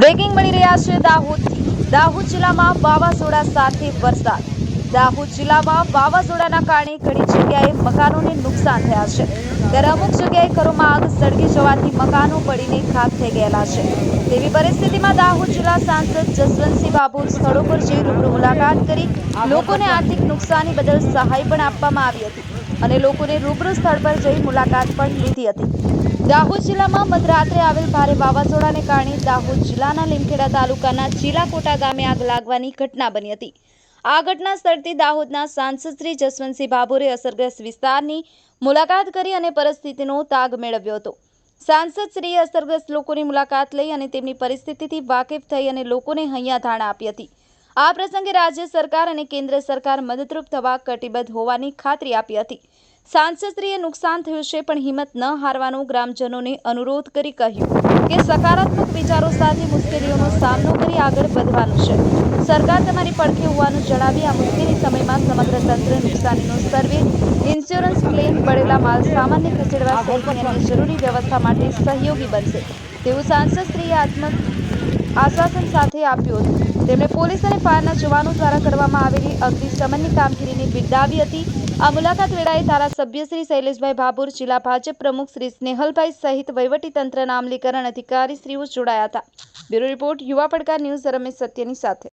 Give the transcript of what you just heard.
Breaking મળી રહ્યા છે દાહોદથી. દાહોદ જિલ્લામાં વાવાઝોડા સાથે વરસાદ. દાહોદ જિલ્લામાં વાવાઝોડાના કારણે ઘણી જગ્યાએ મકાનોને નુકસાન થયા છે. ત્યારે અમુક જગ્યાએ ઘરોમાં આગ સળગી જવાથી મકાનો પડીને ખાક થઈ ગયેલા છે. તેવી પરિસ્થિતિમાં દાહોદ જિલ્લા સાંસદ જસવંતસિંહ બાબુ સ્થળો પર જઈ રૂબરૂ મુલાકાત કરી લોકોને આર્થિક નુકસાની બદલ સહાય પણ આપવામાં આવી હતી અને લોકોને રૂબરૂ સ્થળ પર જઈ મુલાકાત પણ લીધી હતી. દાહોદ જિલ્લામાં મધરાત્રે આવેલ ભારે વાવાઝોડાને કારણે દાહોદ જિલ્લાના લીમખેડા તાલુકાના ચીલાકોટા ગામે આગ લાગવાની ઘટના બની હતી. આ ઘટના સ્થળથી દાહોદના સાંસદ શ્રી જસવંતસિંહ ભાભોરે અસરગ્રસ્ત વિસ્તારની મુલાકાત કરી અને પરિસ્થિતિનો તાગ મેળવ્યો હતો. સાંસદ શ્રીએ અસરગ્રસ્ત લોકોની મુલાકાત લઈ અને તેમની પરિસ્થિતિથી વાકેફ થઈ અને લોકોને હૈયાધારણા આપી હતી. આ પ્રસંગે રાજ્ય સરકાર અને કેન્દ્ર સરકાર મદદરૂપ થવા કટિબદ્ધ હોવાની ખાતરી આપી હતી. સાંસદશ્રીએ નુકસાન થયું છે, પણ હિંમત ન હારવાનો ગ્રામજનોને અનુરોધ કરી કહ્યું કે સકારાત્મક વિચારો સાથે મુશ્કેલીઓનો સામનો કરી આગળ વધવાનું છે. સરકાર તમારી પડખે હોવાનું જણાવી આ મુશ્કેલી સમયમાં સમગ્ર તંત્ર નુકસાનીનો સર્વે ઇન્સ્યોરન્સ ક્લેમ પડેલા માલ સામાન્ય ખસેડવા સહિતની જરૂરી વ્યવસ્થા માટે સહયોગી બનશે. તેવું સાંસદશ્રીએ આત્મ, આશ્વાસન સાથે આપ્યું હતું. તેમણે પોલીસ અને ફાયરના જવાનો દ્વારા કરવામાં આવેલી અગ્નિશમનની કામગીરીને બિરદાવી હતી. આ મુલાકાત વેળાએ ધારાસભ્ય શ્રી શૈલેષભાઈ ભાભોર, જિલ્લા ભાજપ પ્રમુખ શ્રી સ્નેહલભાઈ સહિત વહીવટીતંત્રના અમલીકરણ અધિકારીશ્રીઓ જોડાયા હતા. બ્યુરો રિપોર્ટ, યુવા પડકાર ન્યૂઝ રમેશ સત્યની સાથે.